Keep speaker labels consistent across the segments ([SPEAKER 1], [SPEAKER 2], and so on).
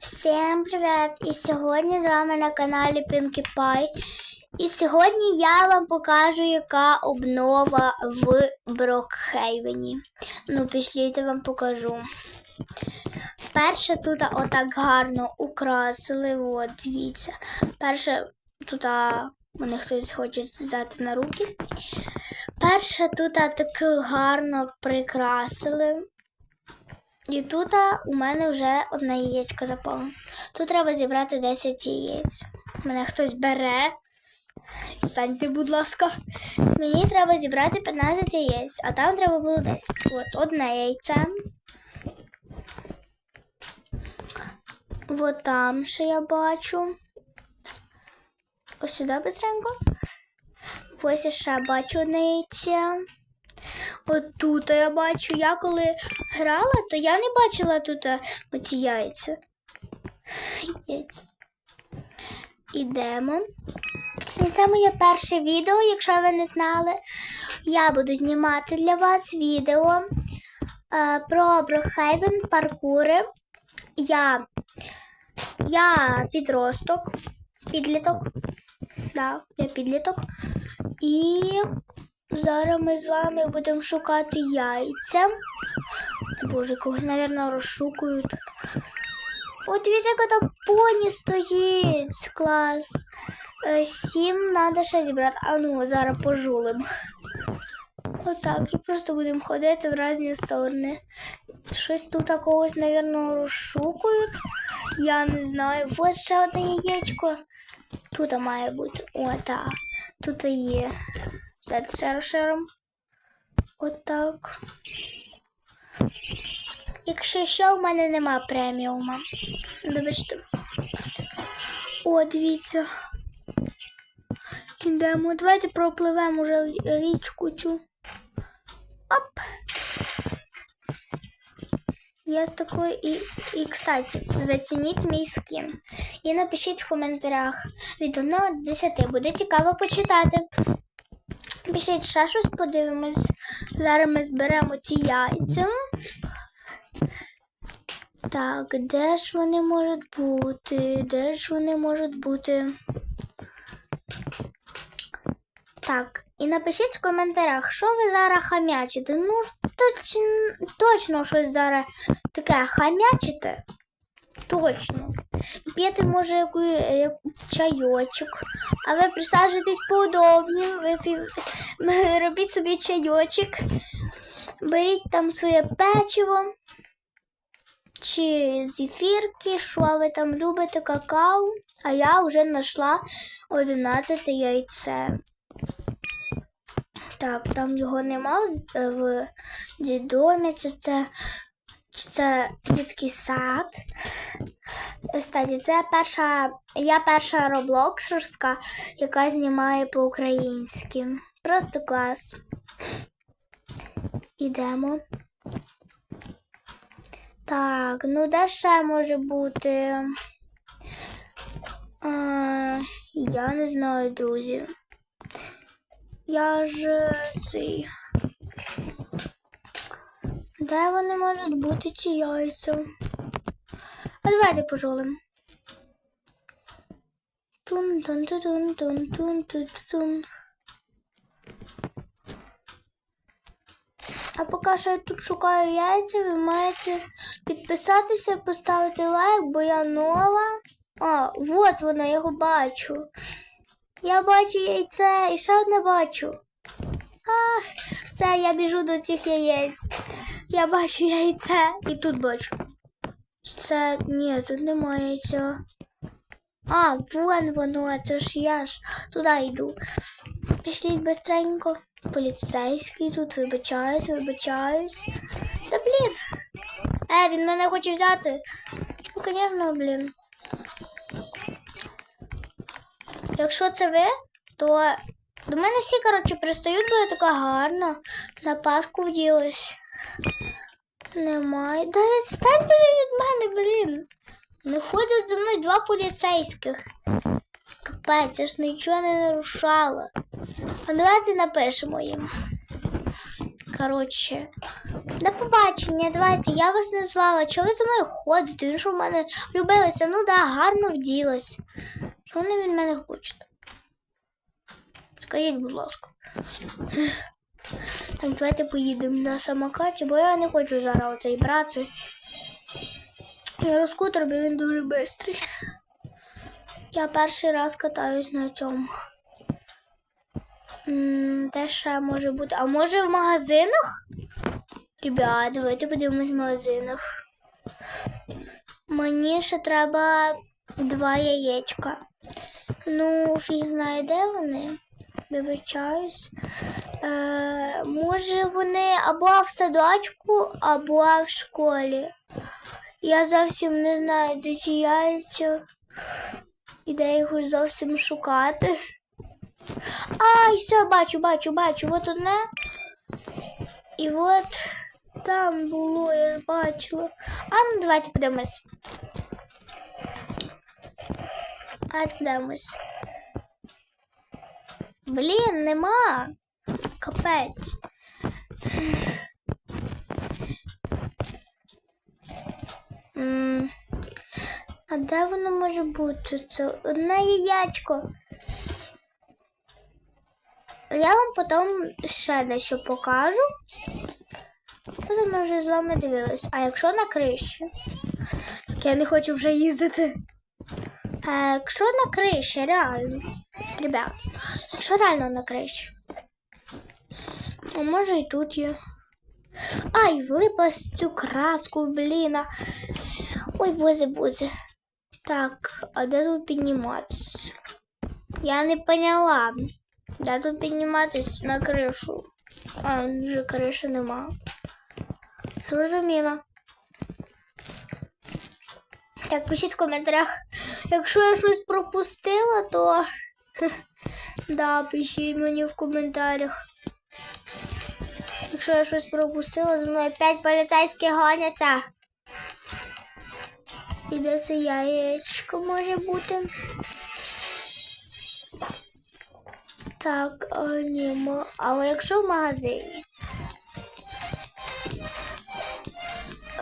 [SPEAKER 1] Всім привіт! І сьогодні з вами на каналі Pinkie Pie. І сьогодні я вам покажу, яка обнова в Брокхейвені. Ну, пішліть, я вам покажу. Перше тут отак гарно украсили. От, дивіться. Перше тут мене хтось хоче взяти на руки. Перше тут так гарно прикрасили. І тут у мене вже одне яєчко запало. Тут треба зібрати 10 яєць. Мене хтось бере. Станьте, будь ласка. Мені треба зібрати 15 яєць, а там треба було 10. От одне яйце. От там ще я бачу. Ось сюди быстренько. Ось ще бачу одне яйце. От тут я бачу. Я коли грала, то я не бачила тут оці яйця. Яйця. Ідемо. І це моє перше відео, якщо ви не знали. Я буду знімати для вас відео е, про Брохейвен паркури. Я, я підросток, підліток. Да, я підліток. І зараз ми з вами будемо шукати яйця. Боже, когось, мабуть, розшукують. От дивіться, яка поні стоїть. Клас. Е, Сім треба ще зібрати. А ну, зараз пожулим. Отак. І просто будемо ходити в різні сторони. Щось тут когось, мабуть, розшукують. Я не знаю. Ось ще одне яєчко. Тут має бути. О, так. Тут і є. Ще розширом. Отак. Якщо що, в мене нема преміума. Вибачте. О, дивіться. Ідемо. Давайте пропливемо вже річку цю. Оп. Я з такою і, і, кстати, зацініть мій скін. І напишіть в коментарях від 1 до 10. Буде цікаво почитати. Пишіть ще щось, подивимось. Зараз ми зберемо ці яйця. Так, де ж вони можуть бути? Де ж вони можуть бути? Так, і напишіть в коментарях, що ви зараз хам'ячите. Ну, точно, точно щось зараз таке хам'ячите. Точно. П'єте, може, яку, яку чайочок. А ви присаджуйтесь поудобні, робіть собі чайочок, беріть там своє печиво чи зефірки, що ви там любите, какао. А я вже знайшла 11 яйце. Так, там його нема е, в дідомі. Це, це, це дитячий сад. Кстати, це перша, я перша роблоксерська, яка знімає по-українськи. Просто клас. Ідемо. Так, ну де ще може бути? А, я не знаю, друзі. Я ж цей. Де вони можуть бути ці яйця? А давайте пожолим. тун тун тун тун тун тун тун тун А поки що я тут шукаю яйця, ви маєте підписатися, поставити лайк, бо я нова. А, от вона, я його бачу. Я бачу яйце і ще одне бачу. А, все, я біжу до цих яєць. Я бачу яйце і тут бачу. Це ні, тут немає яйця. А, вон воно, це ж я ж туди йду. Пішліть быстренько. Поліцейський тут вибачаюсь, вибачаюсь. Та блін. Е, він мене хоче взяти. Ну, звісно, блін. Якщо це ви, то до мене всі, коротше, пристають, бо я така гарна. На паску вділась. Немає. Да відстаньте ви від мене, блін. Не ходять за мною два поліцейських. Капець, я ж нічого не нарушала. А давайте напишемо їм. коротше. До побачення, давайте. Я вас не звала. Чого ви за мною ходите? Ви що в мене влюбилися? Ну да, гарно вділась. Що вони від мене хочуть? Скажіть, будь ласка. Так, давайте поїдемо на самокаті, бо я не хочу зараз оцей брати. Я скутер, бо він дуже швидкий. Я перший раз катаюсь на цьому. Де ще може бути? А може в магазинах? Ребят, давайте подивимось в магазинах. Мені ще треба два яєчка. Ну, фіг знає, де вони. Вибачаюсь. Е, може вони або в садочку, або в школі. Я зовсім не знаю, де ці яйця. І де їх зовсім шукати. Ай, все, бачу, бачу, бачу. От одне. І от там було, я ж бачила. А ну давайте подивимось. А подивимось. Блін, нема. Капець. А де воно може бути? Це одне яєчко. Я вам потім ще дещо покажу. Потім ми вже з вами дивились. А якщо на криші? Так я не хочу вже їздити. А якщо на криші, реально. Ребят, якщо реально на криші. А може і тут є. Ай, влипла з цю краску, блін. Ой, бозе, бозе. Так, а де тут підніматися? Я не поняла. Де тут підніматись на кришу? А, вже криші нема. Зрозуміло. Так, пишіть в коментарях. Якщо я щось пропустила, то да, пишіть мені в коментарях. Якщо я щось пропустила, за мною опять поліцейські гоняться. І де це яєчко може бути? Так, а, ні, але якщо в магазині.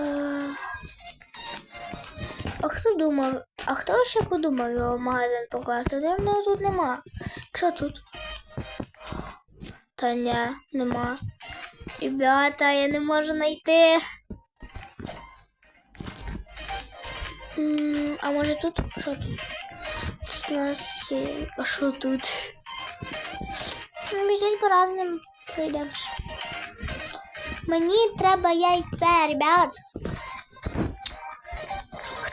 [SPEAKER 1] Е, А хто думав? А хто ще подумав його магазин покласти? Дивно тут нема. Що тут? Та ні, нема. Ребята, я не можу знайти. А може тут? Що тут? А що тут? Ну, Біжіть по разним прийдемось. Мені треба яйце, ребят.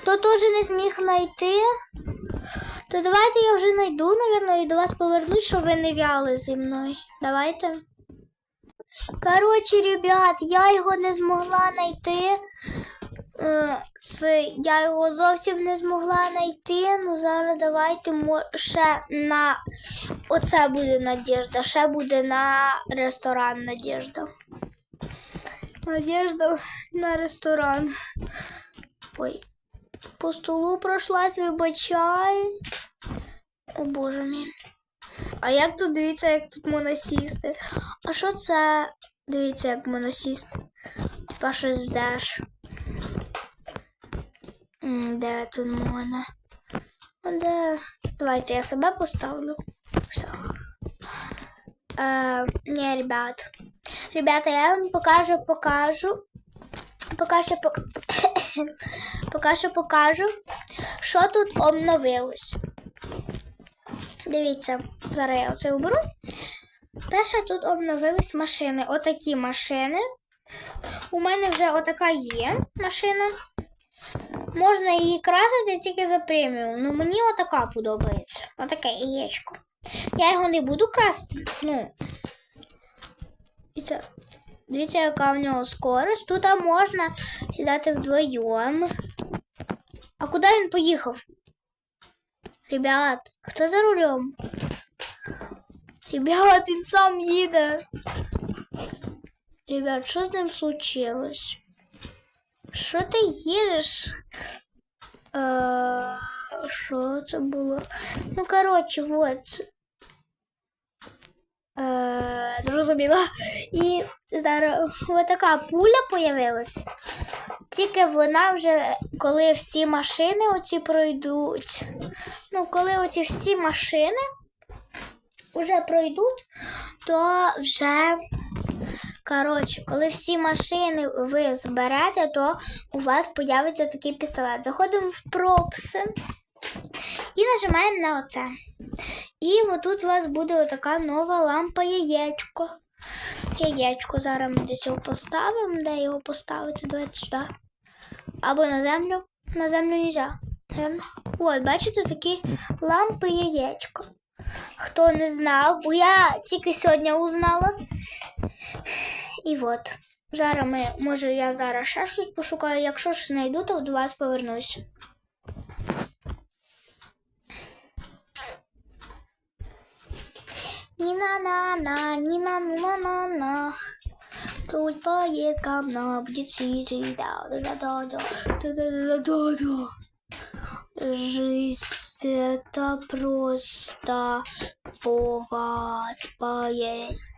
[SPEAKER 1] Хто теж не зміг знайти, то давайте я вже знайду, напевно, і до вас повернусь, щоб ви не в'яли зі мною. Давайте. Коротше, ребят, я його не змогла знайти. Е, Це я його зовсім не змогла знайти. Ну зараз давайте ще на оце буде Надежда. Ще буде на ресторан Надежда. Надежда на ресторан. Ой. По столу прошлась, вибачай. О боже мій. А як тут дивіться, як тут можна сісти? А що це? Дивіться, як можна сісти. Типа щось. М, Де тут? А Де? Давайте я себе поставлю. Все. Е, ні, ребят. Ребята, я вам покажу, покажу. Поки що пок... Поки що покажу, що тут обновилось. Дивіться, зараз я оце оберу. Перше тут обновились машини. Отакі машини. У мене вже отака є машина. Можна її красити тільки за преміум. Ну мені отака подобається. Отаке яєчко. Я його не буду красити. Ну. Дивіться, яка в нього скорость. Тут можна сідати вдвоєм. А куди він поїхав? Ребят, хто за рулем? Ребят, він сам їде. Ребят, що з ним случилось? Що ти їдеш? Е, Що це було? Ну, коротше, вот. Е, зрозуміло. І зараз така пуля появилась. Тільки вона вже, коли всі машини оці пройдуть. Ну, коли оці всі машини вже пройдуть, то вже. Коротше, коли всі машини ви зберете, то у вас появиться такий пістолет. Заходимо в пропси і нажимаємо на оце. І отут у вас буде отака нова лампа яєчко. Яєчко. Зараз ми десь його поставимо. Де його поставити? Давайте сюди. Або на землю. На землю не можна. От, бачите, такі лампи яєчко. Хто не знав, бо я тільки сьогодні узнала. І от. Зараз ми, може, я зараз ще щось пошукаю. Якщо ж знайду, то до вас повернусь. Ні-на-на-на, ні-на-на-на-на. Тут поїздкам на птиці жида. Да-да-да-да-да-да-да-да. Жизнь это просто повод поесть.